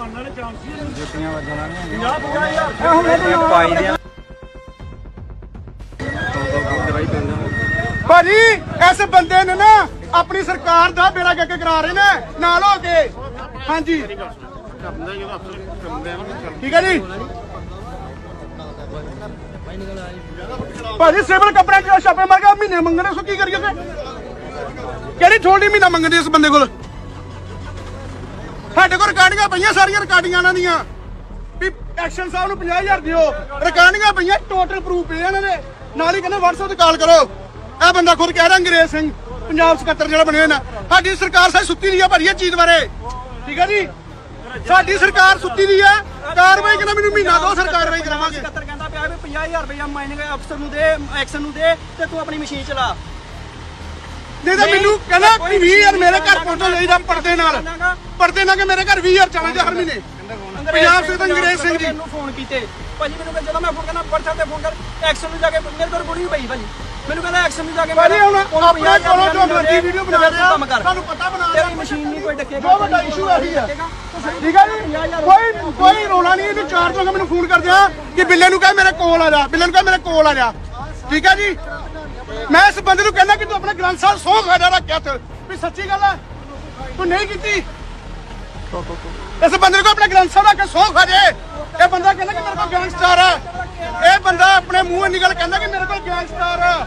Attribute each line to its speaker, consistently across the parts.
Speaker 1: ਜੁੱਤੀਆਂ ਵੱਜਣਾ ਨਹੀਂ
Speaker 2: 50
Speaker 1: ਪਾਈ ਦੀਆਂ ਦੋ ਦੋ ਦਵਾਈ ਪੈਂਦਾ
Speaker 2: ਭਾਜੀ ਇਸ ਬੰਦੇ ਨੇ ਨਾ ਆਪਣੀ ਸਰਕਾਰ ਦਾ ਬੇੜਾ ਕਰਕੇ ਕਰਾ ਰਹੇ ਨੇ ਨਾਲ ਹੋ ਕੇ। ਹਾਂਜੀ। ਠੀਕ ਹੈ ਜੀ। ਭਾਜੀ ਸਿਵਲ ਕੱਪੜਿਆਂ ਚ ਛਾਪੇ ਮਾਰ ਕੇ ਮਹੀਨੇ ਮੰਗਣੇ ਸੋ ਕੀ ਕਰੀਏ ਤੇ ਕਿਹੜੀ ਛੋਟੀ ਮਹੀਨਾ ਮੰਗਦੇ ਇਸ ਬੰਦੇ ਕੋਲ? ਸਾਡੇ ਕੋਲ ਰਿਕਾਰਡਿੰਗਾਂ ਪਈਆਂ ਸਾਰੀਆਂ, ਰਿਕਾਰਡਿੰਗਾਂ ਇਹਨਾਂ ਦੀਆਂ। ਵੀ ਐਕਸ਼ਨ ਸਾਹਿਬ ਨੂੰ 50000 ਦਿਓ। ਰਿਕਾਰਡਿੰਗਾਂ ਪਈਆਂ ਟੋਟਲ ਪ੍ਰੂਫ ਪਏ ਇਹਨਾਂ ਦੇ। ਨਾਲ ਹੀ ਕਹਿੰਦੇ WhatsApp ਤੇ ਕਾਲ ਕਰੋ। ਇਹ ਬੰਦਾ ਖੁਦ ਕਹਿ ਰਿਹਾ ਅੰਗਰੇਜ਼ ਸਿੰਘ, ਪੰਜਾਬ ਸਕੱਤਰ ਜਿਹੜਾ ਬਣੇ ਹੋਏ ਸਾਡੀ ਸਰਕਾਰ ਸਾਡੀ ਸੁੱਤੀ ਦੀ ਆ ਭਾਜੀ ਇਹ ਚੀਜ਼ ਬਾਰੇ। ਠੀਕ ਹੈ ਜੀ? ਸਾਡੀ ਸਰਕਾਰ ਸੁੱਤੀ ਦੀ ਆ। ਕਾਰਵਾਈ ਕਹਿੰਦਾ ਮੈਨੂੰ ਮਹੀਨਾ ਦੋ ਸਰਕਾਰ ਕਾਰਵਾਈ ਕਰਾਵਾਂਗੇ।
Speaker 3: ਸਕੱਤਰ ਕਹਿੰਦਾ ਪਿਆ ਵੀ 50000 ਰੁਪਇਆ ਮਾਈਨਿੰਗ ਅਫਸਰ ਨੂੰ ਦੇ ਐਕਸ਼ਨ ਨੂੰ ਦੇ ਤੇ ਤੂੰ ਆਪਣੀ ਮਸ਼ੀਨ ਚਲਾ।
Speaker 2: ਨਹੀਂ ਤਾਂ ਮੈਨੂੰ ਕਹਿੰਦਾ ਕਿ 20000 ਮੇਰੇ ਘਰ ਪਹੁੰਚੋ ਜਾਈਦਾ ਪਰਦੇ ਨਾਲ। ਪਰਦੇ ਨਾਲ ਕਿ ਮੇਰੇ ਘਰ 20000 ਚਲਾ ਜਾ ਹਰ ਮਹੀਨੇ? ਪੰਜਾਬ ਸੇ ਤਾਂ ਅੰਗਰੇਜ਼ ਸਿੰਘ ਜੀ।
Speaker 3: ਮੈਨੂੰ ਫੋਨ ਕੀਤੇ। ਭਾਜੀ ਮੈਨੂੰ ਕਹਿੰਦਾ ਜਦੋਂ ਮੈਂ ਫੋਨ ਕਰਨਾ WhatsApp ਤੇ ਫੋਨ ਕਰ। ਐਕਸ਼ਨ ਨੂੰ ਜਾ ਕੇ ਮੇਰੇ ਕੋਲ ਕੁੜੀ ਪਈ ਭਾਜੀ। ਮੈਨੂੰ ਕਹਿੰਦਾ ਐਕਸ਼ਨ ਨੂੰ ਜਾ ਕੇ
Speaker 2: ਭਾਜੀ ਹੁਣ ਆਪਣੇ
Speaker 3: 50,000
Speaker 2: ਕੋਲੋਂ ਜੋ ਮਰਜ਼ੀ ਵੀਡੀਓ ਬਣਾ ਰਿਹਾ
Speaker 3: ਕੰਮ ਕਰ।
Speaker 2: ਤੁਹਾਨੂੰ ਪਤਾ ਬਣਾ
Speaker 3: ਤੇਰੀ ਮਸ਼ੀਨ ਨਹੀਂ ਕੋਈ ਡੱਕੇਗਾ
Speaker 2: ਵੱਡਾ ਇਸ਼ੂ ਆਹੀ ਆ। ਠੀਕ ਹੈ ਜੀ? ਕੋਈ ਕੋਈ ਰੋਲਾ ਨਹੀਂ ਇਹਨੂੰ ਚਾਰ ਤੋਂ ਮੈਨੂੰ ਫੋਨ ਕਰ ਦਿਆ ਕਿ ਬਿੱਲੇ ਨੂੰ ਕਹੇ ਮੇਰੇ ਕੋਲ ਆ ਜਾ ਬਿੱਲੇ ਨੂੰ ਕਹੇ ਮੇਰੇ ਕੋਲ ਆ ਜਾ। ਠੀਕ ਹੈ ਜੀ? ਮੈਂ ਇਸ ਬੰਦੇ ਨੂੰ ਕਹਿੰਦਾ ਕਿ ਤੂੰ ਆਪਣੇ ਗ੍ਰੰਥ ਸਾਹਿਬ ਸੌ ਖਾ ਰੱਖਿਆ ਤੇ ਵੀ ਸੱਚੀ ਗੱਲ ਹੈ ਤੂੰ ਨਹੀਂ ਕੀਤੀ। ਇਸ ਬੰਦੇ ਨੂੰ ਆਪਣੇ ਗ੍ਰੰਥ ਸਾਹਿਬ ਰੱਖ ਕੇ ਸੌ ਖਾ ਜੇ ਇਹ ਬੰਦਾ ਕਹਿੰਦਾ ਕਿ ਮੇਰੇ ਕੋਲ ਗੈਂਗਸਟਰ ਆ। ਇਹ ਬੰਦਾ ਆਪਣੇ ਮੂੰਹੋਂ ਨਿਕਲ ਕਹਿੰਦਾ ਕਿ ਮੇਰੇ ਕੋਲ ਗੈਂਗਸਟਰ ਆ।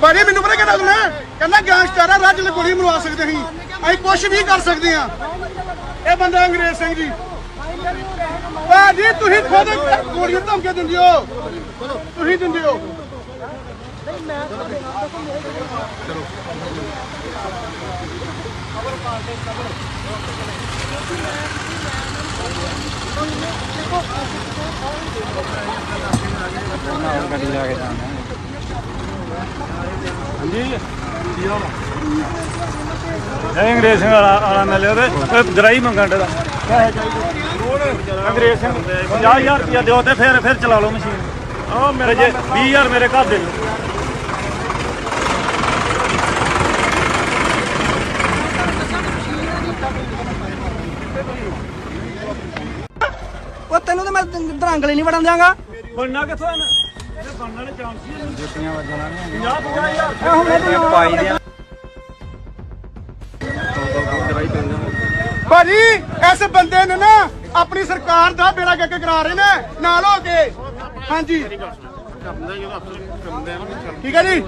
Speaker 2: ਬਾਰੇ ਮੈਨੂੰ ਪਤਾ ਕਿਹਦਾ ਸੁਣਾ ਕਹਿੰਦਾ ਗੈਂਗਸਟਰ ਆ, ਰੱਜ ਗੋਲੀ ਮਰਵਾ ਸਕਦੇ ਸੀ ਅਸੀਂ ਕੁਝ ਵੀ ਕਰ ਸਕਦੇ ਹਾਂ। ਇਹ ਬੰਦਾ ਅੰਗਰੇਜ਼ ਸਿੰਘ ਜੀ। ਭਾਜੀ, ਤੁਸੀਂ ਖੁਦ ਗੋਲੀਆਂ ਧਮਕੀਆਂ ਦਿੰਦੇ ਹੋ। ਤੁਸੀਂ ਦਿੰਦੇ ਹੋ।
Speaker 1: ਨਾਲ ਗੱਡੀ ਲੈ ਕੇ ਜਾਣਾ
Speaker 4: ਇਹ ਅੰਗਰੇਜ਼ ਸਿੰਘ ਵਾਲਾ ਵਾਲਾ ਮਿਲਿਆ ਉਹਦੇ। ਉਹ ਗਰਾਈ ਮੰਗਣ ਦਾ ਅੰਗਰੇਜ਼ ਸਿੰਘ 50000 ਰੁਪਇਆ ਦਿਓ ਤੇ ਫਿਰ ਫਿਰ ਚਲਾ ਲਓ ਮਸ਼ੀਨ। ਆ ਮੇਰੇ ਜੇ 20000 ਮੇਰੇ ਘਰ ਦੇ ਦਿਓ
Speaker 3: ਉਹ ਤੈਨੂੰ ਮੈਂ ਦਰਾਂਗਲੇ ਨਹੀਂ ਵੜਨ ਦਿਆਂਗਾ।
Speaker 4: ਬਣਨਾ ਕਿੱਥੋਂ ਇਹਨਾਂ? ਇਹ ਬਣਨ ਵਾਲੇ ਚਾਂਸ ਹੀ ਨਹੀਂ
Speaker 1: ਜੁੱਤੀਆਂ ਵੱਜਣਾ ਨਹੀਂ
Speaker 4: 50 50000
Speaker 1: ਪਾਈ ਦੀਆਂ ਦੋ ਦੋ ਦਵਾਈ ਪੈਂਦਾ
Speaker 2: ਭਾਜੀ ਇਸ ਬੰਦੇ ਨੇ ਨਾ ਆਪਣੀ ਸਰਕਾਰ ਦਾ ਬੇੜਾ ਕਰਕੇ ਕਰਾ ਰਹੇ ਨੇ ਨਾਲ ਹੋ ਕੇ। ਹਾਂਜੀ। ਠੀਕ ਹੈ ਜੀ।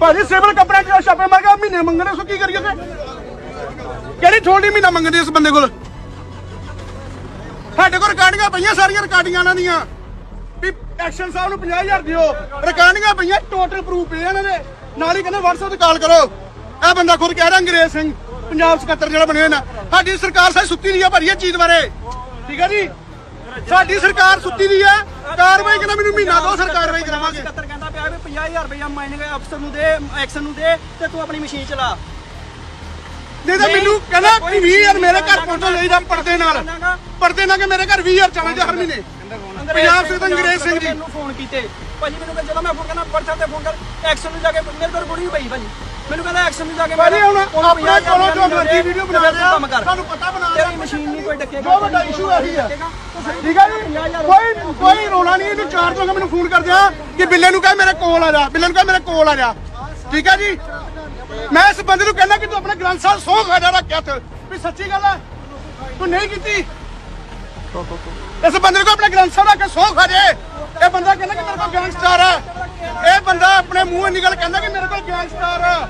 Speaker 2: ਭਾਜੀ ਸਿਵਲ ਕੱਪੜਿਆਂ ਚ ਛਾਪੇ ਮਾਰ ਕੇ ਮਹੀਨੇ ਮੰਗਣੇ ਸੋ ਕੀ ਕਰੀਏ ਤੇ ਕਿਹੜੀ ਛੋਟੀ ਮਹੀਨਾ ਮੰਗਦੇ ਇਸ ਬੰਦੇ ਕੋਲ? ਸਾਡੇ ਕੋਲ ਰਿਕਾਰਡਿੰਗਾਂ ਪਈਆਂ ਸਾਰੀਆਂ, ਰਿਕਾਰਡਿੰਗਾਂ ਇਹਨਾਂ ਦੀਆਂ। ਵੀ ਐਕਸ਼ਨ ਸਾਹਿਬ ਨੂੰ 50000 ਦਿਓ। ਰਿਕਾਰਡਿੰਗਾਂ ਪਈਆਂ ਟੋਟਲ ਪ੍ਰੂਫ ਪਏ ਇਹਨਾਂ ਦੇ। ਨਾਲ ਹੀ ਕਹਿੰਦੇ, WhatsApp ਤੇ ਕਾਲ ਕਰੋ। ਇਹ ਬੰਦਾ ਖੁਦ ਕਹਿ ਰਿਹਾ, ਅੰਗਰੇਜ਼ ਸਿੰਘ, ਪੰਜਾਬ ਸਕੱਤਰ ਜਿਹੜਾ ਬਣੇ ਹੋਏ ਸਾਡੀ ਸਰਕਾਰ ਸਾਡੀ ਸੁੱਤੀ ਦੀ ਆ ਭਾਜੀ ਇਹ ਚੀਜ਼ ਬਾਰੇ। ਠੀਕ ਹੈ ਜੀ? ਸਾਡੀ ਸਰਕਾਰ ਸੁੱਤੀ ਦੀ ਆ ਕਾਰਵਾਈ ਕਹਿੰਦਾ, ਮੈਨੂੰ ਮਹੀਨਾ ਦੋ ਸਰਕਾਰ ਕਾਰਵਾਈ ਕਰਾਵਾਂਗੇ।
Speaker 3: ਸਕੱਤਰ ਕਹਿੰਦਾ ਪਿਆ ਵੀ 50000 ਰੁਪਇਆ ਮਾਈਨਿੰਗ ਅਫਸਰ ਨੂੰ ਦੇ ਐਕਸ਼ਨ ਨੂੰ ਦੇ ਤੇ ਤੂੰ ਆਪਣੀ ਮਸ਼ੀਨ ਚਲਾ।
Speaker 2: ਨਹੀਂ ਤਾਂ ਮੈਨੂੰ ਕਹਿੰਦਾ ਕਿ 20000 ਮੇਰੇ ਘਰ ਪਹੁੰਚੋ ਜਾਈਦਾ ਪਰਦੇ ਨਾਲ। ਪਰਦੇ ਨਾਲ ਕਿ ਮੇਰੇ ਘਰ 20000 ਚਲਾ ਜਾ ਹਰ ਮਹੀਨੇ। ਪੰਜਾਬ ਸੇ ਤਾਂ ਅੰਗਰੇਜ਼ ਸਿੰਘ ਜੀ।
Speaker 3: ਮੈਨੂੰ ਫੋਨ ਕੀਤੇ। ਭਾਜੀ ਮੈਨੂੰ ਕਹਿੰਦਾ ਜਦੋਂ ਮੈਂ ਫੋਨ ਕਰਨਾ WhatsApp ਤੇ ਫੋਨ ਕਰ। ਐਕਸ਼ਨ ਨੂੰ ਜਾ ਕੇ ਮੇਰੇ ਕੋਲ ਕੁੜੀ ਪਈ ਭਾਜੀ। ਮੈਨੂੰ ਕਹਿੰਦਾ ਐਕਸ਼ਨ ਨੂੰ ਜਾ ਕੇ
Speaker 2: ਭਾਜੀ ਹੁਣ ਆਪਣੇ
Speaker 3: 50,000
Speaker 2: ਕੋਲੋਂ ਜੋ ਮਰਜ਼ੀ
Speaker 3: ਦੇ,
Speaker 2: ਵੀਡੀਓ ਬਣਾ ਰਿਹਾ
Speaker 3: ਕੰਮ ਕਰ।
Speaker 2: ਤੁਹਾਨੂੰ ਪਤਾ ਬਣਾ
Speaker 3: ਤੇਰੀ ਮਸ਼ੀਨ ਨਹੀਂ ਕੋਈ ਡੱਕੇਗਾ
Speaker 2: ਜੋ ਵੱਡਾ ਇਸ਼ੂ ਆਹੀ ਆ। ਠੀਕ ਹੈ ਜੀ? ਕੋਈ ਕੋਈ ਰੋਲਾ ਨਹੀਂ ਇਹਨੂੰ ਚਾਰ ਤੋਂ ਮੈਨੂੰ ਫੋਨ ਕਰ ਦਿਆ ਕਿ ਬਿੱਲੇ ਨੂੰ ਕਹੇ ਮੇਰੇ ਕੋਲ ਆ ਜਾ ਬਿੱਲੇ ਨੂੰ ਕਹੇ ਮੇਰੇ ਕੋਲ ਆ ਜਾ। ਠੀਕ ਹੈ ਜੀ? ਮੈਂ ਇਸ ਬੰਦੇ ਨੂੰ ਕਹਿੰਦਾ ਕਿ ਤੂੰ ਆਪਣੇ ਗ੍ਰੰਥ ਸਾਹਿਬ ਸੌ ਖਾ ਜਾ ਰੱਖਿਆ ਵੀ ਸੱਚੀ ਗੱਲ ਹੈ, ਤੂੰ ਨਹੀਂ ਕੀਤੀ। ਇਸ ਬੰਦੇ ਨੂੰ ਕਹੇ ਗ੍ਰੰਥ ਸਾਹਿਬ ਰੱਖ ਕੇ ਸੌ ਖਾ ਜੇ ਇਹ ਬੰਦਾ ਕਹਿੰਦਾ ਕਿ ਮੇਰੇ ਕੋਲ ਗੈਂਗਸਟਰ ਆ ਇਹ ਬੰਦਾ ਆਪਣੇ ਮੂੰਹੋਂ ਨਿਕਲ ਕਹਿੰਦਾ ਕਿ ਮੇਰੇ ਕੋਲ ਗੈਂਗਸਟਰ ਆ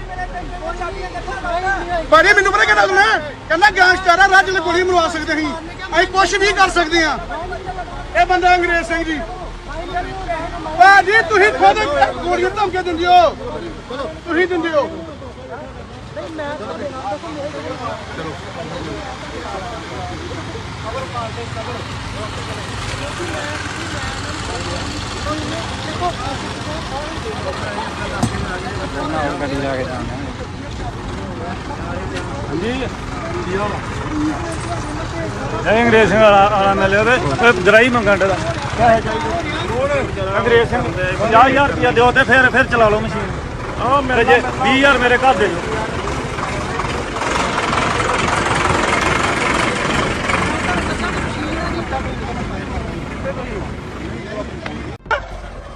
Speaker 2: ਬਾਰੇ ਮੈਨੂੰ ਪਤਾ ਕਹਿੰਦਾ ਸੁਣਾ ਕਹਿੰਦਾ ਗੈਂਗਸਟਰ ਆ ਰੱਜ ਨਾਲ ਗੋਲੀ ਮਰਵਾ ਸਕਦੇ ਸੀ ਅਸੀਂ ਕੁਝ ਵੀ ਕਰ ਸਕਦੇ ਹਾਂ। ਇਹ ਬੰਦਾ ਅੰਗਰੇਜ਼ ਸਿੰਘ ਜੀ। ਭਾਜੀ ਤੁਸੀਂ ਖੁਦ ਗੋਲੀਆਂ ਧਮਕੀਆਂ ਦਿੰਦੇ ਹੋ। ਤੁਸੀਂ ਦਿੰਦੇ ਹੋ।
Speaker 1: ਨਾਲ ਗੱਡੀ ਲੈ ਕੇ ਜਾਣਾ
Speaker 4: ਅੰਗਰੇਜ਼ ਵਾਲਾ ਵਾਲਾ ਮਿਲਿਆ ਉਹ ਗਰਾਈ ਮੰਗਣ ਦਾ ਅੰਗਰੇਜ਼ ਸਿੰਘ 50000 ਦਿਓ ਤੇ ਫਿਰ ਫਿਰ ਚਲਾ ਲਓ ਮਸ਼ੀਨ। ਆ ਮੇਰੇ ਮੇਰੇ ਘਰ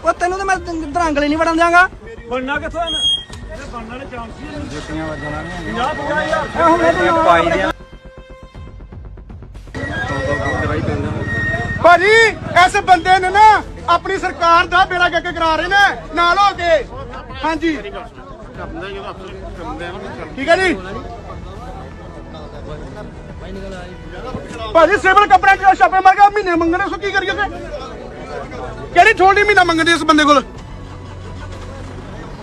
Speaker 4: ਉਹ ਤੈਨੂੰ
Speaker 3: ਤਾਂ ਮੈਂ ਦਰਾਂਗਲੇ ਨਹੀਂ ਵੜਨ ਦਿਆਂਗਾ।
Speaker 4: ਬਣਨਾ ਕਿੱਥੋਂ ਇਹਨਾਂ? ਇਹਦੇ ਬਣਨ
Speaker 1: ਜੁੱਤੀਆਂ ਵੱਜਣਾ
Speaker 4: ਨਹੀਂ 50000
Speaker 3: ਇਹ ਹੁਣ ਇਹ
Speaker 1: ਪਾਈ ਦਿਆਂ
Speaker 2: ਭਾਜੀ ਐਸੇ ਬੰਦੇ ਨੇ ਨਾ ਆਪਣੀ ਸਰਕਾਰ ਦਾ ਬੇੜਾ ਗੱਕ ਕਰਾ ਰਹੇ ਨੇ, ਨਾਲ ਹੋ ਕੇ। ਹਾਂਜੀ। ਠੀਕ ਹੈ ਜੀ। ਭਾਜੀ, ਸਿਵਲ ਕੱਪੜੇ ਚ ਛਾਪੇ ਮਾਰ ਕੇ ਮਹੀਨੇ ਮੰਗਣੇ, ਸੋ ਕੀ ਕਰੀਏ ਤੇ ਕਿਹੜੀ ਛੋਟੀ ਮਹੀਨਾ ਮੰਗਦੇ ਇਸ ਬੰਦੇ ਕੋਲ?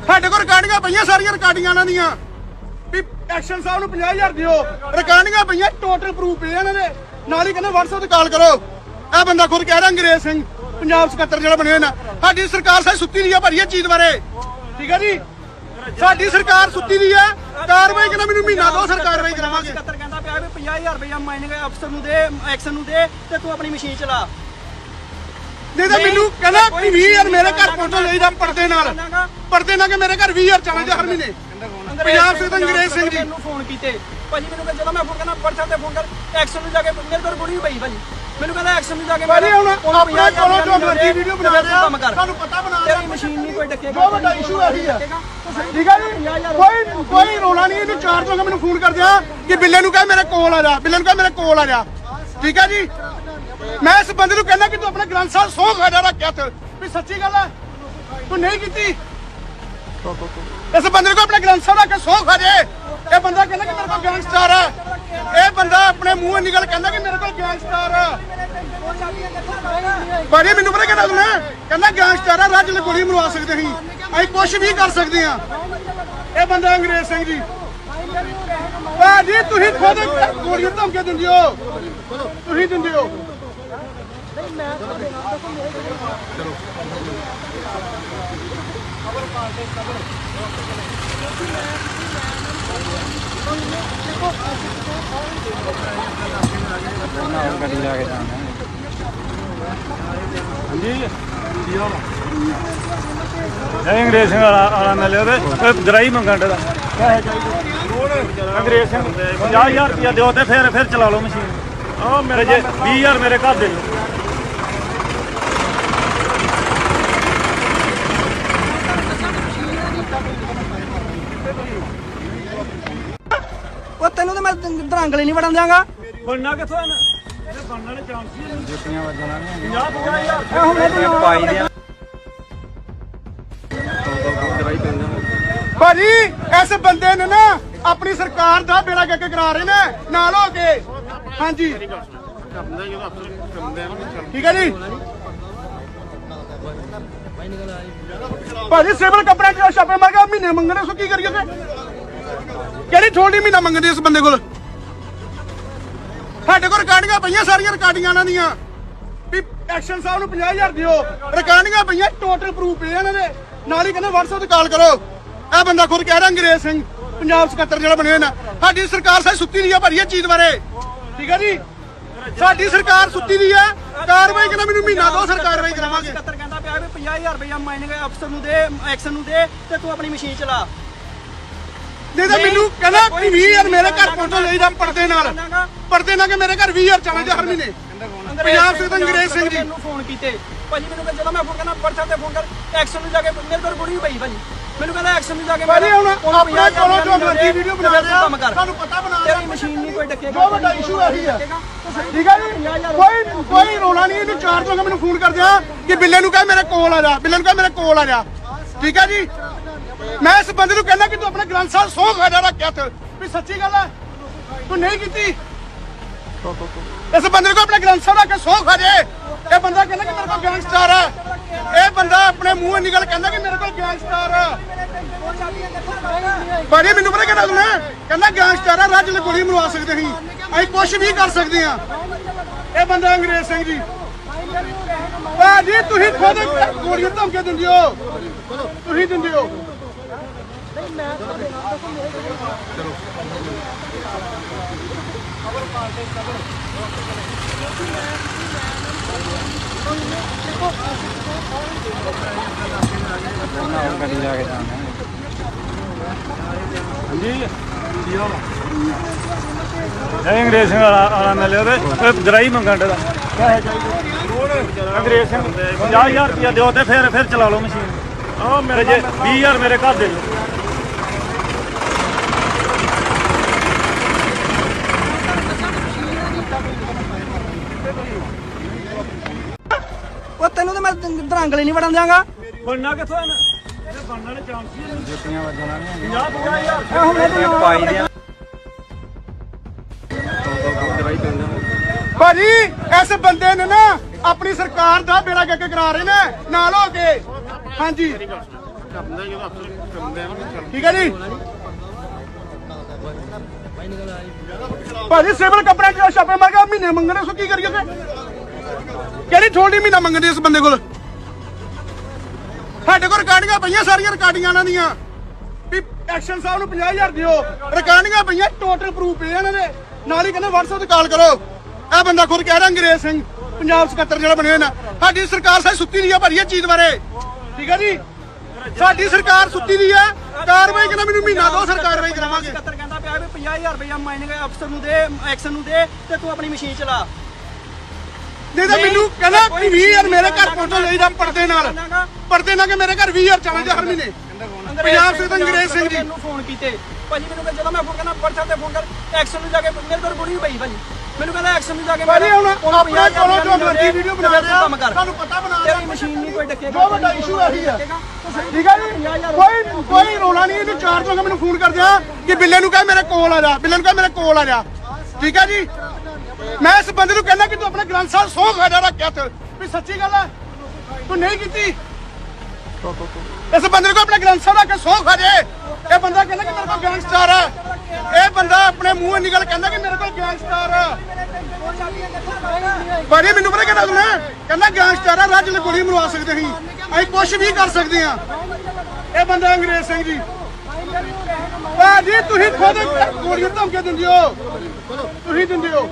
Speaker 2: ਸਾਡੇ ਕੋਲ ਰਿਕਾਰਡਿੰਗਾਂ ਪਈਆਂ ਸਾਰੀਆਂ, ਰਿਕਾਰਡਿੰਗਾਂ ਇਹਨਾਂ ਦੀਆਂ। ਵੀ ਐਕਸ਼ਨ ਸਾਹਿਬ ਨੂੰ 50000 ਦਿਓ। ਰਿਕਾਰਡਿੰਗਾਂ ਪਈਆਂ ਟੋਟਲ ਪ੍ਰੂਫ ਪਏ ਇਹਨਾਂ ਦੇ ਨਾਲ ਹੀ ਕਹਿੰਦੇ, WhatsApp ਤੇ ਕਾਲ ਕਰੋ। ਇਹ ਬੰਦਾ ਖੁਦ ਕਹਿ ਰਿਹਾ, ਅੰਗਰੇਜ਼ ਸਿੰਘ। ਪੰਜਾਬ ਸਕੱਤਰ ਜਿਹੜਾ ਬਣੇ ਹੋਏ ਨੇ ਸਾਡੀ ਸਰਕਾਰ ਸਾਡੀ ਸੁੱਤੀ ਨਹੀਂ ਆ ਇਹ ਚੀਜ਼ ਬਾਰੇ। ਠੀਕ ਹੈ ਜੀ? ਸਾਡੀ ਸਰਕਾਰ ਸੁੱਤੀ ਨਹੀਂ ਆ ਕਾਰਵਾਈ ਕਰਨਾ ਮੈਨੂੰ ਮਹੀਨਾ ਦੋ ਸਰਕਾਰ ਕਾਰਵਾਈ ਕਰਾਵਾਂਗੇ।
Speaker 3: ਸਕੱਤਰ ਕਹਿੰਦਾ ਪਿਆ ਵੀ 50000 ਰੁਪਇਆ ਮਾਈਨਿੰਗ ਅਫਸਰ ਨੂੰ ਦੇ ਐਕਸ਼ਨ ਨੂੰ ਦੇ ਤੇ ਤੂੰ ਆਪਣੀ ਮਸ਼ੀਨ ਚਲਾ।
Speaker 2: ਨਹੀਂ ਤਾਂ ਮੈਨੂੰ ਕਹਿੰਦਾ ਕਿ 20000 ਮੇਰੇ ਘਰ ਪਹੁੰਚੋ ਜਾਈਦਾ ਪਰਦੇ ਨਾਲ। ਪਰਦੇ ਨਾਲ ਕਿ ਮੇਰੇ ਘਰ 20000 ਚਾਲਾਂ ਹਰ ਮਹੀਨੇ। ਪੰਜਾਬ ਸੇ ਤਾਂ ਅੰਗਰੇਜ਼ ਸਿੰਘ ਜੀ।
Speaker 3: ਮੈਨੂੰ ਫੋਨ ਕੀਤੇ ਭਾਜੀ ਮੈਨੂੰ ਕਹਿੰਦਾ ਜਦੋਂ ਮੈਂ ਫੋਨ ਕਰਨਾ WhatsApp ਤੇ ਫੋਨ ਕਰ ਐਕਸ਼ਨ ਨੂੰ ਜਾ ਕੇ ਮੇਰੇ ਕੋਲ ਕੁੜੀ ਪਈ ਭਾਜੀ। ਮੈਨੂੰ ਕਹਿੰਦਾ ਐਕਸ਼ਨ ਨੂੰ ਜਾ ਕੇ
Speaker 2: ਭਾਜੀ ਹੁਣ ਆਪਣੇ ਕੋਲੋਂ ਜੋ ਮਰਜ਼ੀ ਵੀਡੀਓ ਬਣਾ
Speaker 3: ਕਰ।
Speaker 2: ਤੁਹਾਨੂੰ ਪਤਾ ਬਣਾ
Speaker 3: ਤੇਰੀ ਮਸ਼ੀਨ ਨਹੀਂ ਕੋਈ ਡੱਕੇਗਾ
Speaker 2: ਬਹੁਤ ਵੱਡਾ ਇਸ਼ੂ ਇਹੀ ਆ। ਠੀਕ ਹੈ ਜੀ? ਕੋਈ ਕੋਈ ਰੋਲਾ ਨਹੀਂ ਇਹਨੂੰ ਚਾਰ ਤੋਂ ਮੈਨੂੰ ਫੋਨ ਕਰ ਦਿਆ ਕਿ ਬਿੱਲੇ ਨੂੰ ਕਹੇ ਮੇਰੇ ਕੋਲ ਆ ਜਾ ਬਿੱਲੇ ਨੂੰ ਕਹੇ ਮੇਰੇ ਕੋਲ ਆ ਜਾ। ਠੀਕ ਹੈ ਜੀ? ਮੈਂ ਇਸ ਬੰਦੇ ਨੂੰ ਕਹਿੰਦਾ ਕਿ ਤੂੰ ਆਪਣੇ ਗ੍ਰੰਥ ਸਾਹਿਬ ਸੌ ਖਾਦਾ ਰੱਖਿਆ ਤੇ। ਵੀ ਸੱਚੀ ਗੱਲ ਹੈ ਤੂੰ ਨਹੀਂ ਕੀਤੀ। ਇਸ ਬੰਦੇ ਨੂੰ ਕਹੋ ਆਪਣੇ ਗ੍ਰੰਥ ਸਾਹਿਬ ਰੱਖ ਕੇ ਸੌ ਖਾ ਜੇ। ਇਹ ਬੰਦਾ ਕਹਿੰਦਾ ਕਿ ਮੇਰੇ ਕੋਲ ਗੈਂਗਸਟਰ ਆ। ਇਹ ਬੰਦਾ ਆਪਣੇ ਮੂੰਹੋਂ ਨਿਕਲ ਕਹਿੰਦਾ ਕਿ ਮੇਰੇ ਕੋਲ ਗੈਂਗਸਟਰ ਆ। ਬਾਰੇ ਮੈਨੂੰ ਪਤਾ ਕਿਹੜਾ ਸੁਣਾ ਕਹਿੰਦਾ ਗੈਂਗਸਟਰ ਆ, ਰੱਜ ਨਾਲ ਗੋਲੀ ਮਰਵਾ ਸਕਦੇ ਸੀ ਅਸੀਂ ਕੁਝ ਵੀ ਕਰ ਸਕਦੇ ਆ ਇਹ ਬੰਦਾ ਅੰਗਰੇਜ਼ ਸਿੰਘ ਜੀ। ਭਾਜੀ, ਤੁਸੀਂ ਖੁਦ ਗੋਲੀਆਂ ਧਮਕੀਆਂ ਦਿੰਦੇ ਹੋ। ਤੁਸੀਂ ਦਿੰਦੇ ਹੋ।
Speaker 1: ਨਾਲ ਗੱਡੀ ਲੈ ਕੇ ਜਾਣਾ
Speaker 4: ਹਾਂਜੀ। ਕੀ ਹਾਲ ਇਹ ਅੰਗਰੇਜ਼ ਸਿੰਘ ਵਾਲਾ ਵਾਲਾ ਤੇ ਇਹ ਗਰਾਈ ਮੰਗਣ ਦਾ ਪੈਸੇ ਚਾਹੀਦੇ ਅੰਗਰੇਜ਼ ਸਿੰਘ 50000 ਰੁਪਇਆ ਦਿਓ ਤੇ ਫਿਰ ਫਿਰ ਚਲਾ ਲਓ ਮਸ਼ੀਨ। ਆ ਮੇਰੇ ਜੇ 20000 ਮੇਰੇ ਘਰ ਦੇ ਦਿਓ
Speaker 3: ਉਹ ਤੈਨੂੰ ਤਾਂ ਮੈਂ ਲਈ ਨਹੀਂ ਵੜਨ ਦਿਆਂਗਾ।
Speaker 4: ਬਣਨਾ ਕਿੱਥੋਂ ਇਹਨਾਂ ਇਹ ਬਣਨ ਵਾਲੇ ਚਾਂਸ ਹੀ ਨਹੀਂ
Speaker 1: ਜੁੱਤੀਆਂ ਵੱਜਣ ਵਾਲੀਆਂ
Speaker 4: 50 50000
Speaker 3: ਇਹ ਹੁਣ ਇਹ
Speaker 1: ਇਹ ਪਾਈ ਦੀਆਂ ਦਵਾਈ ਪੈਂਦਾ
Speaker 2: ਭਾਜੀ ਇਸ ਬੰਦੇ ਨੇ ਨਾ ਆਪਣੀ ਸਰਕਾਰ ਦਾ ਬੇੜਾ ਗੱਕ ਕਰਾ ਰਹੇ ਨੇ ਨਾਲ ਹੋ ਕੇ। ਹਾਂਜੀ। ਠੀਕ ਹੈ ਜੀ। ਭਾਜੀ ਸਿਵਲ ਕੱਪੜੇ ਚ ਛਾਪੇ ਮਾਰ ਕੇ ਮਹੀਨੇ ਮੰਗਣੇ ਸੋ ਕੀ ਕਰੀਏ ਤੇ ਕਿਹੜੀ ਛੋਟੀ ਮਹੀਨਾ ਮੰਗਦੇ ਇਸ ਬੰਦੇ ਕੋਲ? ਸਾਡੇ ਕੋਲ ਰਿਕਾਰਡਿੰਗਾਂ ਪਈਆਂ ਸਾਰੀਆਂ, ਰਿਕਾਰਡਿੰਗਾਂ ਇਹਨਾਂ ਦੀਆਂ। ਵੀ ਐਕਸ਼ਨ ਸਾਹਿਬ ਨੂੰ 50000 ਦਿਓ। ਰਿਕਾਰਡਿੰਗਾਂ ਪਈਆਂ ਟੋਟਲ ਪ੍ਰੂਫ ਪਏ ਇਹਨਾਂ ਦੇ। ਨਾਲ ਹੀ ਕਹਿੰਦੇ WhatsApp ਤੇ ਕਾਲ ਕਰੋ। ਇਹ ਬੰਦਾ ਖੁਦ ਕਹਿ ਰਿਹਾ ਅੰਗਰੇਜ਼ ਸਿੰਘ, ਪੰਜਾਬ ਸਕੱਤਰ ਜਿਹੜਾ ਬਣੇ ਹੋਏ ਸਾਡੀ ਸਰਕਾਰ ਸਾਡੀ ਸੁੱਤੀ ਦੀ ਆ ਭਾਰੀ ਇਹ ਚੀਜ਼ ਬਾਰੇ। ਠੀਕ ਹੈ ਜੀ? ਸਾਡੀ ਸਰਕਾਰ ਸੁੱਤੀ ਦੀ ਆ ਕਾਰਵਾਈ ਕਰਨਾ ਮੈਨੂੰ ਮਹੀਨਾ ਦੋ ਸਰਕਾਰ ਕਾਰਵਾਈ ਕਰਾਵਾਂਗੇ।
Speaker 3: ਸਕੱਤਰ ਕਹਿੰਦਾ ਪਿਆ ਵੀ 50000 ਰੁਪਇਆ ਮਾਈਨਿੰਗ ਅਫਸਰ ਨੂੰ ਦੇ ਐਕਸ਼ਨ ਨੂੰ ਦੇ ਤੇ ਤੂੰ ਆਪਣੀ ਮਸ਼ੀਨ ਚਲਾ।
Speaker 2: ਨਹੀਂ ਤਾਂ ਮੈਨੂੰ ਕਹਿੰਦਾ ਕਿ 20000 ਮੇਰੇ ਘਰ ਪਹੁੰਚੋ ਜਾਈਦਾ ਪਰਦੇ ਨਾਲ। ਪਰਦੇ ਨਾਲ ਕਿ ਮੇਰੇ ਘਰ 20000 ਚਾਲਾਂ ਹਰ ਮਹੀਨੇ। ਪੰਜਾਬ ਸੇ ਤਾਂ ਅੰਗਰੇਜ਼ ਸਿੰਘ ਜੀ
Speaker 3: ਮੈਨੂੰ ਫੋਨ ਕੀਤੇ। ਭਾਜੀ ਮੈਨੂੰ ਕਹਿੰਦਾ ਜਦੋਂ ਮੈਂ ਫੋਨ ਕਰਨਾ WhatsApp ਤੇ ਫੋਨ ਕਰ। ਐਕਸ਼ਨ ਨੂੰ ਜਾ ਕੇ ਮੇਰੇ ਕੋਲ ਕੁੜੀ ਪਈ ਭਾਜੀ। ਮੈਨੂੰ ਕਹਿੰਦਾ ਐਕਸ਼ਨ ਨੂੰ ਜਾ ਕੇ
Speaker 2: ਭਾਜੀ ਹੁਣ ਆਪਣੇ ਕੋਲੋਂ ਜੋ ਮਰਜ਼ੀ ਵੀਡੀਓ ਬਣਾ
Speaker 3: ਕਰ।
Speaker 2: ਤੁਹਾਨੂੰ ਪਤਾ ਬਣਾ
Speaker 3: ਤੇਰੀ ਮਸ਼ੀਨ ਨਹੀਂ ਕੋਈ ਡੱਕੇਗਾ
Speaker 2: ਬਹੁਤ ਵੱਡਾ ਇਸ਼ੂ ਇਹੀ ਆ। ਠੀਕ ਹੈ ਜੀ? ਕੋਈ ਕੋਈ ਰੋਲਾ ਨਹੀਂ ਇਹਨੂੰ ਚਾਰ ਤੋਂ ਮੈਨੂੰ ਫੋਨ ਕਰ ਦਿਆ ਕਿ ਬਿੱਲੇ ਨੂੰ ਕਹੇ ਮੇਰੇ ਕੋਲ ਆ ਜਾ ਬਿੱਲੇ ਨੂੰ ਕਹੇ ਮੇਰੇ ਕੋਲ ਆ ਜਾ। ਠੀਕ ਹੈ ਜੀ? ਮੈਂ ਇਸ ਬੰਦੇ ਨੂੰ ਕਹਿੰਦਾ ਕਿ ਤੂੰ ਆਪਣੇ ਗ੍ਰੰਥ ਸਾਹਿਬ ਸੌ ਖਾਦਾ ਰੱਖਿਆ ਤੇ ਵੀ ਸੱਚੀ ਗੱਲ ਹੈ ਤੂੰ ਨਹੀਂ ਕੀਤੀ। ਇਸ ਬੰਦੇ ਨੂੰ ਕਹੋ ਗ੍ਰੰਥ ਸਾਹਿਬ ਰੱਖ ਕੇ ਸੌ ਖਾ ਜੇ ਇਹ ਬੰਦਾ ਕਹਿੰਦਾ ਕਿ ਮੇਰੇ ਕੋਲ ਗੈਂਗਸਟਰ ਆ। ਇਹ ਬੰਦਾ ਆਪਣੇ ਮੂੰਹੋਂ ਨਿਕਲ ਕਹਿੰਦਾ ਕਿ ਮੇਰੇ ਕੋਲ ਗੈਂਗਸਟਰ ਆ। ਬਾਰੇ ਮੈਨੂੰ ਪਤਾ ਕਹਿੰਦਾ ਸੁਣਾ ਕਹਿੰਦਾ ਗੈਂਗਸਟਰ ਆ, ਰੱਜ ਨਾਲ ਗੋਲੀ ਮਰਵਾ ਸਕਦੇ ਅਸੀਂ। ਅਸੀਂ ਕੁਝ ਵੀ ਕਰ ਸਕਦੇ ਆ ਇਹ ਬੰਦਾ ਅੰਗਰੇਜ਼ ਸਿੰਘ ਜੀ। ਭਾਜੀ, ਤੁਸੀਂ ਖੁਦ ਗੋਲੀਆਂ ਧਮਕੀਆਂ ਦਿੰਦੇ ਹੋ। ਤੁਸੀਂ ਦਿੰਦੇ ਹੋ।
Speaker 1: ਨਾਲ ਕੇ ਜਾਣਾ
Speaker 4: ਹਾਂਜੀ ਅੰਗਰੇਜ਼ ਸਿੰਘ ਵਾਲਾ ਮਿਲਿਆ ਤੇ ਇਹ ਗਰਾਈ ਮੰਗਣ ਦਾ ਅੰਗਰੇਜ਼ ਸਿੰਘ 50000 ਰੁਪਇਆ ਦਿਓ ਤੇ ਫਿਰ ਫਿਰ ਚਲਾ ਲਓ ਮਸ਼ੀਨ। ਆ ਮੇਰੇ ਜੇ 20000 ਮੇਰੇ ਘਰ ਦੇ ਜੋ
Speaker 3: ਉਹ ਤੈਨੂੰ ਤਾਂ ਮੈਂ ਦਰੰਗਲੇ ਨਹੀਂ ਵੜਨ ਦਿਆਂਗਾ।
Speaker 4: ਬਣਨਾ ਕਿੱਥੋਂ ਇਹਨਾਂ? ਇਹਦੇ ਬਣਨ ਵਾਲੇ ਚਾਂਸ ਹੀ ਨਹੀਂ
Speaker 1: ਜੁੱਤੀਆਂ ਵੱਜਣਾ ਨਹੀਂ
Speaker 4: 50 50000
Speaker 1: ਇਹ ਪਾਈ ਦੀਆਂ ਦੋ ਦੋ ਦਵਾਈ ਪੈਂਦਾ
Speaker 2: ਭਾਜੀ ਇਸ ਬੰਦੇ ਨੇ ਨਾ ਆਪਣੀ ਸਰਕਾਰ ਦਾ ਬੇੜਾ ਗੱਕ ਕਰਾ ਰਹੇ ਨੇ ਨਾਲ ਹੋ ਕੇ। ਹਾਂਜੀ। ਠੀਕ ਹੈ ਜੀ। ਭਾਜੀ ਸਿਵਲ ਕੱਪੜਿਆਂ 'ਚ ਛਾਪੇ ਮਾਰ ਕੇ ਮਹੀਨੇ ਮੰਗਣੇ ਸੋ ਕੀ ਕਰੀਏ ਤੇ ਕਿਹੜੀ ਥੋੜੀ ਮਹੀਨਾ ਮੰਗਦੇ ਇਸ ਬੰਦੇ ਕੋਲ? ਪਈਆਂ ਸਾਰੀਆਂ ਰਿਕਾਰਡਿੰਗਾਂ ਇਹਨਾਂ ਦੀਆਂ। ਵੀ ਐਕਸ਼ਨ ਸਾਹਿਬ ਨੂੰ 50000 ਦਿਓ। ਰਿਕਾਰਡਿੰਗਾਂ ਪਈਆਂ ਟੋਟਲ ਪ੍ਰੂਫ ਪਏ ਇਹਨਾਂ ਦੇ ਨਾਲ ਹੀ ਕਹਿੰਦੇ WhatsApp ਤੇ ਕਾਲ ਕਰੋ। ਇਹ ਬੰਦਾ ਖੁਦ ਕਹਿ ਰਿਹਾ ਅੰਗਰੇਜ਼ ਸਿੰਘ, ਪੰਜਾਬ ਸਕੱਤਰ ਜਿਹੜਾ ਬਣੇ ਹੋਏ ਸਾਡੀ ਸਰਕਾਰ ਸਾਡੀ ਸੁੱਤੀ ਦੀ ਆ ਭਾਜੀ ਇਹ ਚੀਜ਼ ਬਾਰੇ। ਠੀਕ ਹੈ ਜੀ? ਸਾਡੀ ਸਰਕਾਰ ਸੁੱਤੀ ਦੀ ਆ। ਕਾਰਵਾਈ ਕਹਿੰਦਾ ਮੈਨੂੰ ਮਹੀਨਾ ਦੋ ਸਰ ਕਾਰਵਾਈ ਕਰਾਵਾਂਗੇ।
Speaker 3: ਸਕੱਤਰ ਕਹਿੰਦਾ ਪਿਆ ਵੀ 50000 ਰੁਪਇਆ ਮਾਈਨਿੰਗ ਅਫਸਰ ਨੂੰ ਦੇ ਐਕਸ਼ਨ ਨੂੰ ਦੇ ਤੇ ਤੂੰ ਆਪਣੀ ਮਸ਼ੀਨ ਚਲਾ।
Speaker 2: ਨਹੀਂ ਤਾਂ ਮੈਨੂੰ ਕਹਿੰਦਾ ਵੀ 20000 ਮੇਰੇ ਘਰ ਪਹੁੰਚੋ ਚਾਹੀਦਾ ਪਰਦੇ ਨਾਲ। ਪਰਦੇ ਨਾਲ ਕਿ ਮੇਰੇ ਘਰ 20000 ਚੱਲ ਜਾ ਹਰ ਮਹੀਨੇ? ਪੰਜਾਬ ਸੇ ਅੰਗਰੇਜ਼ ਸਿੰਘ ਜੀ।
Speaker 3: ਮੈਨੂੰ ਫੋਨ ਕੀਤੇ। ਭਾਜੀ ਮੈਨੂੰ ਕਹਿੰਦਾ ਜਦੋਂ ਮੈਂ ਫੋਨ ਕਰਨਾ WhatsApp ਤੇ ਫੋਨ ਕਰ। ਐਕਸ਼ਨ ਨੂੰ ਜਾ ਕੇ ਮੇਰੇ ਕੋਲ ਕੁੜੀ ਪਈ ਭਾਜੀ। ਮੈਨੂੰ ਕਹਿੰਦਾ ਐਕਸ਼ਨ ਨੂੰ ਜਾ ਕੇ
Speaker 2: ਭਾਜੀ ਹੁਣ ਆਪਣੇ ਕੋਲੋਂ ਜੋ ਮਰਜ਼ੀ ਵੀਡੀਓ ਬਣਾ
Speaker 3: ਕਰ।
Speaker 2: ਤੁਹਾਨੂੰ ਪਤਾ ਬਣਾ
Speaker 3: ਤੇਰੀ ਮਸ਼ੀਨ ਨਹੀਂ ਕੋਈ ਡੱਕੇਗਾ
Speaker 2: ਜੋ ਵੱਡਾ ਇਸ਼ੂ ਇਹੀ ਆ। ਠੀਕ ਹੈ ਜੀ। ਕੋਈ ਕੋਈ ਰੋਲਾ ਨਹੀਂ ਇਹਨੂੰ ਚਾਰ ਤੋਂ ਮੈਨੂੰ ਫੋਨ ਕਰ ਦਿਆ ਕਿ ਬਿੱਲੇ ਨੂੰ ਕਹੇ ਮੇਰੇ ਕੋਲ ਆ ਜਾ ਬਿੱਲੇ ਨੂੰ ਕਹੇ ਮੇਰੇ ਕੋਲ ਆ ਜਾ। ਠੀਕ ਹੈ ਜੀ? ਮੈਂ ਇਸ ਬੰਦੇ ਨੂੰ ਕਹਿੰਦਾ ਕਿ ਤੂੰ ਆਪਣੇ ਗ੍ਰੰਥ ਸਾਹਿਬ ਸੌ ਖਾ ਰੱਖਿਆ ਤੇ ਵੀ ਸੱਚੀ ਗੱਲ ਹੈ ਤੂੰ ਨਹੀਂ ਕੀਤੀ। ਇਸ ਬੰਦੇ ਨੂੰ ਕਹੋ ਗ੍ਰੰਥ ਸਾਹਿਬ ਰੱਖ ਕੇ ਸੌ ਖਾ ਇਹ ਬੰਦਾ ਕਹਿੰਦਾ ਕਿ ਮੇਰੇ ਕੋਲ ਗੈਂਗਸਟਰ ਆ। ਇਹ ਬੰਦਾ ਆਪਣੇ ਮੂੰਹੋਂ ਨਿਕਲ ਕਹਿੰਦਾ ਕਿ ਮੇਰੇ ਕੋਲ ਗੈਂਗਸਟਰ ਆ। ਬਾਰੇ ਮੈਨੂੰ ਪਤਾ ਕਿਹਦਾ ਸੁਣਾ ਕਹਿੰਦਾ ਗੈਂਗਸਟਰ ਆ, ਰੱਜ ਗੋਲੀ ਮਰਵਾ ਸਕਦੇ ਅਸੀਂ। ਅਸੀਂ ਕੁਝ ਵੀ ਕਰ ਸਕਦੇ ਹਾਂ। ਇਹ ਬੰਦਾ ਅੰਗਰੇਜ਼ ਸਿੰਘ ਜੀ। ਭਾਜੀ, ਤੁਸੀਂ ਖੁਦ ਗੋਲੀਆਂ ਧਮਕੇ ਦਿੰਦੇ ਹੋ। ਤੁਸੀਂ ਦਿੰਦੇ ਹੋ।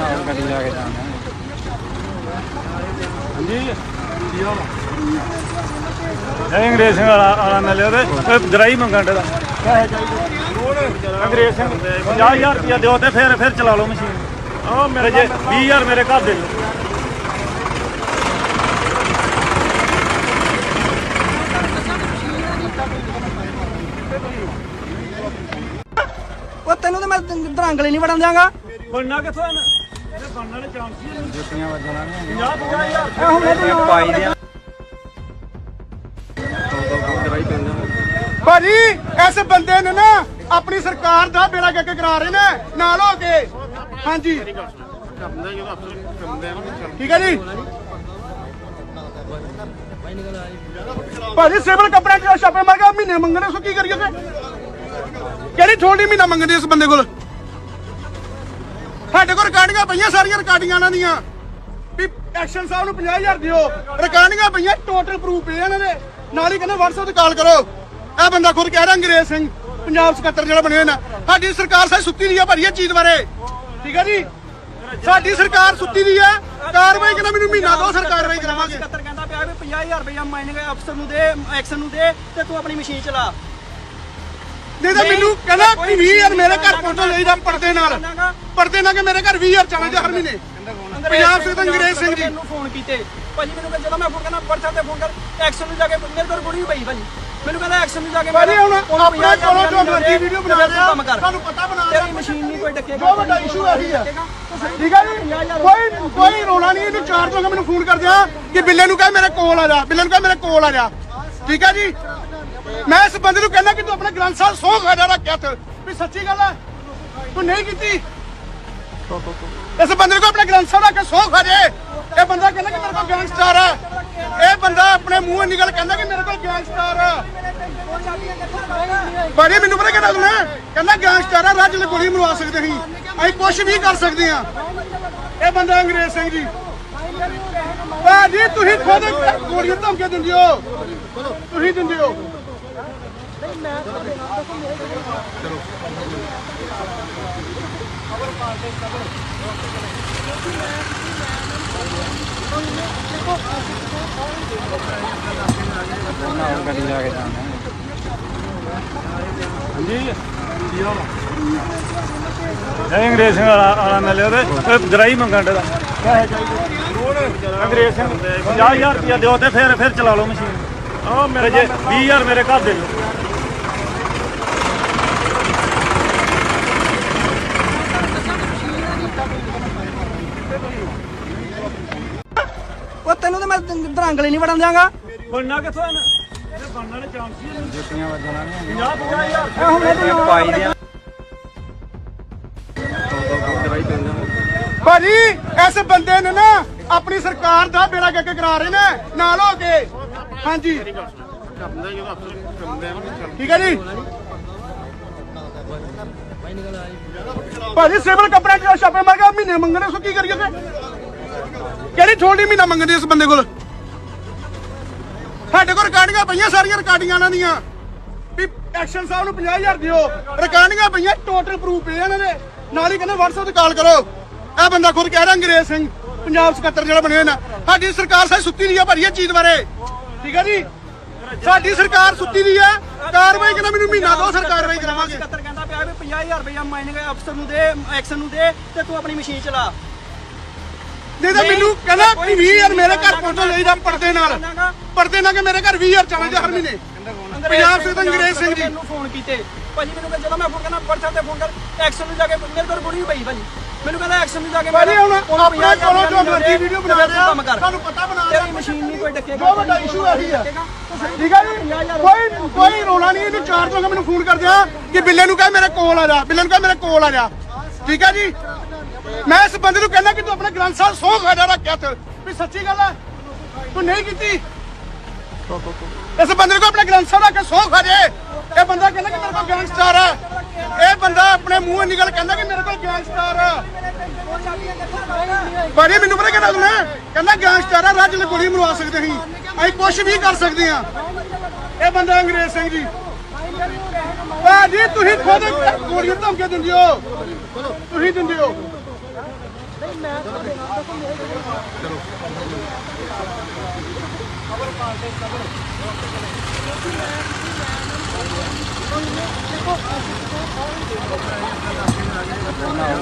Speaker 1: ਨਾਲ ਗੱਡੀ ਜਾ ਕੇ ਜਾਣਾ।
Speaker 4: ਹਾਂਜੀ? ਕੀ ਹਾਲ ਇਹ ਅੰਗਰੇਜ਼ ਸਿੰਘ ਵਾਲਾ ਮਿਲਿਆ ਤੇ ਇਹ ਗਰਾਈ ਮੰਗਣ ਦਾ ਪੈਸੇ ਚਾਹੀਦੇ ਅੰਗਰੇਜ਼ ਸਿੰਘ 50000 ਰੁਪਇਆ ਦਿਓ ਤੇ ਫਿਰ ਫਿਰ ਚਲਾ ਲਓ ਮਸ਼ੀਨ। ਆ ਮੇਰੇ ਜੇ 20000 ਮੇਰੇ ਘਰ ਦੇ ਜੋ
Speaker 3: ਉਹ ਤੈਨੂੰ ਤਾਂ ਦਰੰਗਲੇ ਨਹੀਂ ਵੜਨ ਦਿਆਂਗਾ।
Speaker 4: ਬਣਨਾ ਕਿੱਥੋਂ ਇਹਨਾਂ ਇਹਦੇ ਬਣਨ ਵਾਲੇ ਚਾਂਸ ਹੀ ਨਹੀਂ
Speaker 1: ਜੁੱਤੀਆਂ ਵੱਜਣਾ ਨਹੀਂ
Speaker 4: 50 50000
Speaker 1: ਇਹ ਪਾਈ ਦੀਆਂ ਦੋ
Speaker 2: ਭਾਜੀ ਇਸ ਬੰਦੇ ਨੇ ਨਾ ਆਪਣੀ ਸਰਕਾਰ ਦਾ ਬੇੜਾ ਗੱਕ ਕਰਾ ਰਹੇ ਨੇ ਨਾਲ ਹੋ ਕੇ। ਹਾਂਜੀ। ਠੀਕ ਹੈ ਜੀ। ਭਾਜੀ ਸਿਵਲ ਕੱਪੜਿਆਂ 'ਚ ਛਾਪੇ ਮਾਰ ਕੇ ਮਹੀਨੇ ਮੰਗਣੇ ਸੋ ਕੀ ਕਰੀਏ ਤੇ ਕਿਹੜੀ ਥੋੜੀ ਮਹੀਨਾ ਮੰਗਦੇ ਇਸ ਬੰਦੇ ਕੋਲ? ਸਾਡੇ ਕੋਲ ਰਿਕਾਰਡਿੰਗਾਂ ਪਈਆਂ ਸਾਰੀਆਂ, ਰਿਕਾਰਡਿੰਗਾਂ ਇਹਨਾਂ ਦੀਆਂ। ਵੀ ਐਕਸ਼ਨ ਸਾਹਿਬ ਨੂੰ 50000 ਦਿਓ। ਰਿਕਾਰਡਿੰਗਾਂ ਪਈਆਂ ਟੋਟਲ ਪ੍ਰੂਫ ਪਏ ਇਹਨਾਂ ਦੇ ਨਾਲ ਹੀ ਕਹਿੰਦੇ, WhatsApp ਤੇ ਕਾਲ ਕਰੋ। ਇਹ ਬੰਦਾ ਖੁਦ ਕਹਿ ਰਿਹਾ, ਅੰਗਰੇਜ਼ ਸਿੰਘ, ਪੰਜਾਬ ਸਕੱਤਰ ਜਿਹੜਾ ਬਣੇ ਹੋਏ ਸਾਡੀ ਸਰਕਾਰ ਸਾਡੀ ਸੁੱਤੀ ਦੀ ਆ ਭਾਜੀ ਇਹ ਚੀਜ਼ ਬਾਰੇ। ਠੀਕ ਹੈ ਜੀ? ਸਾਡੀ ਸਰਕਾਰ ਸੁੱਤੀ ਦੀ ਆ। ਕਾਰਵਾਈ ਕਹਿੰਦਾ, ਮੈਨੂੰ ਮਹੀਨਾ ਦੋ ਸਰ ਕਾਰਵਾਈ ਕਰਾਵਾਂਗੇ।
Speaker 3: ਸਕੱਤਰ ਕਹਿੰਦਾ ਪਿਆ ਵੀ 50000 ਰੁਪਇਆ ਮਾਈਨਿੰਗ ਅਫਸਰ ਨੂੰ ਦੇ ਐਕਸ਼ਨ ਨੂੰ ਦੇ ਤੇ ਤੂੰ ਆਪਣੀ ਮਸ਼ੀਨ ਚਲਾ।
Speaker 2: ਨਹੀਂ ਤਾਂ ਮੈਨੂੰ ਕਹਿੰਦਾ ਵੀ 20000 ਮੇਰੇ ਘਰ ਪਹੁੰਚੋ ਚਾਹੀਦਾ ਪਰਦੇ ਨਾਲ। ਪਰਦੇ ਨਾਲ ਕਿ ਮੇਰੇ ਘਰ 20000 ਚੱਲ ਜਾ ਹਰ ਮਹੀਨੇ। ਪੰਜਾਬ ਸੇ ਤਾਂ ਅੰਗਰੇਜ਼ ਸਿੰਘ ਜੀ।
Speaker 3: ਮੈਨੂੰ ਫੋਨ ਕੀਤੇ। ਭਾਜੀ ਮੈਨੂੰ ਕਹਿੰਦਾ ਜਦੋਂ ਮੈਂ ਫੋਨ ਕਰਨਾ WhatsApp ਤੇ ਫੋਨ ਕਰ। ਐਕਸ਼ਨ ਨੂੰ ਜਾ ਕੇ ਮੇਰੇ ਕੋਲ ਕੁੜੀ ਪਈ ਭਾਜੀ। ਮੈਨੂੰ ਕਹਿੰਦਾ ਐਕਸ਼ਨ ਨੂੰ ਜਾ ਕੇ
Speaker 2: ਭਾਜੀ ਹੁਣ ਆਪਣੇ ਕੋਲੋਂ ਜੋ ਮਰਜ਼ੀ ਵੀਡੀਓ ਬਣਾ
Speaker 3: ਕਰ।
Speaker 2: ਤੁਹਾਨੂੰ ਪਤਾ ਬਣਾ
Speaker 3: ਤੇਰੀ ਮਸ਼ੀਨ ਨਹੀਂ ਕੋਈ ਡੱਕੇਗਾ
Speaker 2: ਜੋ ਵੱਡਾ ਇਸ਼ੂ ਇਹੀ ਆ। ਠੀਕ ਹੈ ਜੀ? ਕੋਈ ਕੋਈ ਰੋਲਾ ਨਹੀਂ ਇਹਨੂੰ ਚਾਰ ਤੋਂ ਮੈਨੂੰ ਫੋਨ ਕਰ ਦਿਆ ਕਿ ਬਿੱਲੇ ਨੂੰ ਕਹੇ ਮੇਰੇ ਕੋਲ ਆ ਜਾ ਬਿੱਲੇ ਨੂੰ ਕਹੇ ਮੇਰੇ ਕੋਲ ਆ ਜਾ। ਠੀਕ ਹੈ ਜੀ? ਮੈਂ ਇਸ ਬੰਦੇ ਨੂੰ ਕਹਿੰਦਾ ਕਿ ਤੂੰ ਆਪਣੇ ਗ੍ਰੰਥ ਸਾਹਿਬ ਸੌ ਖਾ ਰੱਖਿਆ ਤੇ ਵੀ ਸੱਚੀ ਗੱਲ ਹੈ ਤੂੰ ਨਹੀਂ ਕੀਤੀ। ਇਸ ਬੰਦੇ ਨੂੰ ਆਪਣੇ ਗ੍ਰੰਥ ਸਾਹਿਬ ਰੱਖ ਸੌ ਖਾ ਇਹ ਬੰਦਾ ਕਹਿੰਦਾ ਕਿ ਮੇਰੇ ਕੋਲ ਗੈਂਗਸਟਰ ਆ। ਇਹ ਬੰਦਾ ਆਪਣੇ ਮੂੰਹੋਂ ਨਿਕਲ ਕਹਿੰਦਾ ਕਿ ਮੇਰੇ ਕੋਲ ਗੈਂਗਸਟਰ ਆ। ਬਾਰੇ ਮੈਨੂੰ ਪਤਾ ਕਹਿੰਦਾ ਸੁਣਾ ਕਹਿੰਦਾ ਗੈਂਗਸਟਰ ਆ ਰੱਜ ਗੋਲੀ ਮਰਵਾ ਸਕਦੇ ਸੀ ਅਸੀਂ ਕੁਝ ਵੀ ਕਰ ਸਕਦੇ ਹਾਂ। ਇਹ ਬੰਦਾ ਅੰਗਰੇਜ਼ ਸਿੰਘ ਜੀ। ਭਾਜੀ, ਤੁਸੀਂ ਖੁਦ ਗੋਲੀਆਂ ਧਮਕੇ ਦਿੰਦੇ ਹੋ। ਤੁਸੀਂ ਦਿੰਦੇ ਹੋ।
Speaker 1: ਨਾਲ ਗੱਡੀ ਜਾ ਕੇ ਜਾਣਾ
Speaker 4: ਹਾਂਜੀ ਇਹ ਅੰਗਰੇਜ਼ ਸਿੰਘ ਵਾਲਾ ਵਾਲਾ ਮਿਲਿਆ ਤੇ ਗਰਾਈ ਮੰਗਣ ਦਾ ਪੈਸੇ ਚਾਹੀਦੇ ਅੰਗਰੇਜ਼ ਸਿੰਘ 50000 ਰੁਪਇਆ ਦਿਓ ਤੇ ਫਿਰ ਫਿਰ ਚਲਾ ਲਓ ਮਸ਼ੀਨ। ਆ ਮੇਰੇ ਜੇ 20000 ਮੇਰੇ ਘਰ ਦੇ ਦਿਓ
Speaker 3: ਉਹ ਤੈਨੂੰ ਤਾਂ ਦਰਾਂਗਲੇ ਨਹੀਂ ਵੜਨ ਦਿਆਂਗਾ।
Speaker 4: ਬਣਨਾ ਕਿੱਥੋਂ ਇਹਨਾਂ ਇਹਦੇ ਬਣਨ ਵਾਲੇ ਚਾਂਸ ਹੀ ਨਹੀਂ
Speaker 1: ਜੁੱਤੀਆਂ ਵੱਜਣਾ ਨਹੀਂ
Speaker 4: 50 50000
Speaker 3: ਇਹ ਹੁਣ ਇਹ ਤਾਂ
Speaker 1: ਪਾਈ ਦੀਆਂ। ਦੋ
Speaker 2: ਭਾਜੀ ਇਸ ਬੰਦੇ ਨੇ ਨਾ ਆਪਣੀ ਸਰਕਾਰ ਦਾ ਬੇੜਾ ਗੱਕ ਕਰਾ ਰਹੇ ਨੇ ਨਾਲ ਹੋ ਕੇ। ਹਾਂਜੀ। ਠੀਕ ਹੈ ਜੀ। ਭਾਜੀ ਸਿਵਲ ਕੱਪੜਿਆਂ ਚ ਛਾਪੇ ਮਾਰ ਕੇ ਮਹੀਨੇ ਮੰਗਣੇ ਸੋ ਕੀ ਕਰੀਏ ਤੇ ਕਿਹੜੀ ਛੋਟੀ ਮਹੀਨਾ ਮੰਗਦੇ ਇਸ ਬੰਦੇ ਕੋਲ? ਸਾਡੇ ਕੋਲ ਰਿਕਾਰਡਿੰਗਾਂ ਪਈਆਂ ਸਾਰੀਆਂ, ਰਿਕਾਰਡਿੰਗਾਂ ਇਹਨਾਂ ਦੀਆਂ। ਵੀ ਐਕਸ਼ਨ ਸਾਹਿਬ ਨੂੰ 50000 ਦਿਓ। ਰਿਕਾਰਡਿੰਗਾਂ ਪਈਆਂ ਟੋਟਲ ਪ੍ਰੂਫ ਪਏ ਇਹਨਾਂ ਦੇ ਨਾਲ ਹੀ ਕਹਿੰਦੇ WhatsApp ਤੇ ਕਾਲ ਕਰੋ। ਇਹ ਬੰਦਾ ਖੁਦ ਕਹਿ ਰਿਹਾ, ਅੰਗਰੇਜ਼ ਸਿੰਘ, ਪੰਜਾਬ ਸਕੱਤਰ ਜਿਹੜਾ ਬਣਿਆ ਨਾ। ਸਾਡੀ ਸਰਕਾਰ ਸਾਡੀ ਸੁੱਤੀ ਦੀ ਆ ਭਾਰੀ ਇਹ ਚੀਜ਼ ਬਾਰੇ। ਠੀਕ ਹੈ ਜੀ? ਸਾਡੀ ਸਰਕਾਰ ਸੁੱਤੀ ਦੀ ਆ। ਕਾਰਵਾਈ ਕਹਿੰਦਾ ਮੈਨੂੰ ਮਹੀਨਾ ਦੋ ਸਰ ਕਾਰਵਾਈ ਕਰਾਵਾਂਗੇ।
Speaker 3: ਸਕੱਤਰ ਕਹਿੰਦਾ ਪਿਆ ਵੀ 50000 ਰੁਪਇਆ ਮਾਈਨਿੰਗ ਅਫਸਰ ਨੂੰ ਦੇ ਐਕਸ਼ਨ ਨੂੰ ਦੇ ਤੇ ਤੂੰ ਆਪਣੀ ਮਸ਼ੀਨ ਚਲਾ।
Speaker 2: ਨਹੀਂ ਤਾਂ ਮੈਨੂੰ ਕਹਿੰਦਾ ਵੀ 20000 ਮੇਰੇ ਘਰ ਪਹੁੰਚੋ ਜਾਈਦਾ ਪਰਦੇ ਨਾਲ। ਪਰਦੇ ਨਾਲ ਕਿ ਮੇਰੇ ਘਰ 20000 ਚਾਹੀਦੇ ਹਰ ਮਹੀਨੇ। ਪੰਜਾਬ ਸੇ ਤਾਂ ਅੰਗਰੇਜ਼ ਸਿੰਘ ਜੀ
Speaker 3: ਮੈਨੂੰ ਫੋਨ ਕੀਤੇ। ਭਾਜੀ ਮੈਨੂੰ ਕਹਿੰਦਾ ਜਦੋਂ ਮੈਂ ਫੋਨ ਕਰਨਾ WhatsApp ਤੇ ਫੋਨ ਕਰ। ਐਕਸ਼ਨ ਨੂੰ ਜਾ ਕੇ ਮੇਰੇ ਕੋਲ ਕੁੜੀ ਪਈ ਭਾਜੀ। ਮੈਨੂੰ ਕਹਿੰਦਾ ਐਕਸ਼ਨ ਨੂੰ ਜਾ ਕੇ
Speaker 2: ਭਾਜੀ ਹੁਣ ਆਪਣੇ ਕੋਲੋਂ ਜੋ ਮਰਜ਼ੀ ਵੀਡੀਓ ਬਣਾ ਰਿਹਾ
Speaker 3: ਕਰ।
Speaker 2: ਤੁਹਾਨੂੰ ਪਤਾ ਬਣਾ
Speaker 3: ਤੇਰੀ ਮਸ਼ੀਨ ਨਹੀਂ ਕੋਈ ਡੱਕੇਗਾ
Speaker 2: ਬਹੁਤ ਵੱਡਾ issue ਇਹੀ ਆ। ਠੀਕ ਹੈ ਜੀ? ਕੋਈ ਕੋਈ ਰੋਲਾ ਨਹੀਂ ਇਹਨੂੰ ਚਾਰ ਤੋਂ ਮੈਨੂੰ ਫੋਨ ਕਰ ਦਿਆ ਕਿ ਬਿੱਲੇ ਨੂੰ ਕਹੇ ਮੇਰੇ ਕੋਲ ਆ ਜਾ ਬਿੱਲੇ ਨੂੰ ਕਹੇ ਮੇਰੇ ਕੋਲ ਆ ਜਾ। ਠੀਕ ਹੈ ਜੀ? ਮੈਂ ਇਸ ਬੰਦੇ ਨੂੰ ਕਹਿੰਦਾ ਕਿ ਤੂੰ ਆਪਣੇ ਗ੍ਰੰਥ ਸਾਹਿਬ ਸੌ ਖਾਜਾ ਰੱਖਿਆ ਤੇ ਵੀ ਸੱਚੀ ਗੱਲ ਹੈ ਤੂੰ ਨਹੀਂ ਕੀਤੀ। ਇਸ ਬੰਦੇ ਨੂੰ ਕਹੋ ਗ੍ਰੰਥ ਸਾਹਿਬ ਰੱਖ ਕੇ ਸੌ ਖਾਜੇ ਇਹ ਬੰਦਾ ਕਹਿੰਦਾ ਕਿ ਮੇਰੇ ਕੋਲ ਗੈਂਗਸਟਰ ਹੈ ਇਹ ਬੰਦਾ ਆਪਣੇ ਮੂੰਹ ਨਿਕਲ ਕਹਿੰਦਾ ਕਿ ਮੇਰੇ ਕੋਲ ਗੈਂਗਸਟਰ ਹੈ ਭਾਜੀ, ਮੈਨੂੰ ਪਤਾ ਕਿਹੜਾ ਤੁਮਨੇ ਕਹਿੰਦਾ ਗੈਂਗਸਟਰ ਆ, ਰੱਜ ਗੋਲੀ ਮਰਵਾ ਸਕਦੇ ਸੀ ਅਸੀਂ ਕੁਝ ਵੀ ਕਰ ਸਕਦੇ ਹਾਂ। ਇਹ ਬੰਦਾ ਅੰਗਰੇਜ਼ ਸਿੰਘ ਜੀ। ਭਾਜੀ, ਤੁਸੀਂ ਖੁਦ ਗੋਲੀਆਂ ਧਮਕੇ ਦਿੰਦੇ ਹੋ। ਤੁਸੀਂ ਦਿੰਦੇ ਹੋ।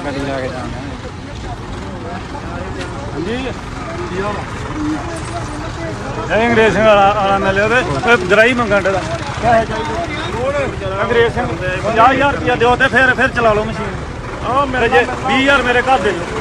Speaker 1: ਗੱਡੀ ਲੈ ਕੇ ਜਾਂਦੇ
Speaker 4: ਹਾਂਜੀ ਇਹ ਅੰਗਰੇਜ਼ ਸਿੰਘ ਵਾਲਾ ਵਾਲਾ ਮਿਲਿਆ ਤੇ ਗਰਾਈ ਮੰਗਣ ਦਾ ਪੈਸੇ ਚਾਹੀਦੇ ਅੰਗਰੇਜ਼ ਸਿੰਘ 50000 ਰੁਪਇਆ ਦਿਓ ਤੇ ਫਿਰ ਫਿਰ ਚਲਾ ਲਓ ਮਸ਼ੀਨ। ਆ ਮੇਰੇ ਜੇ 20000 ਮੇਰੇ ਘਰ ਦੇ ਦਿਓ।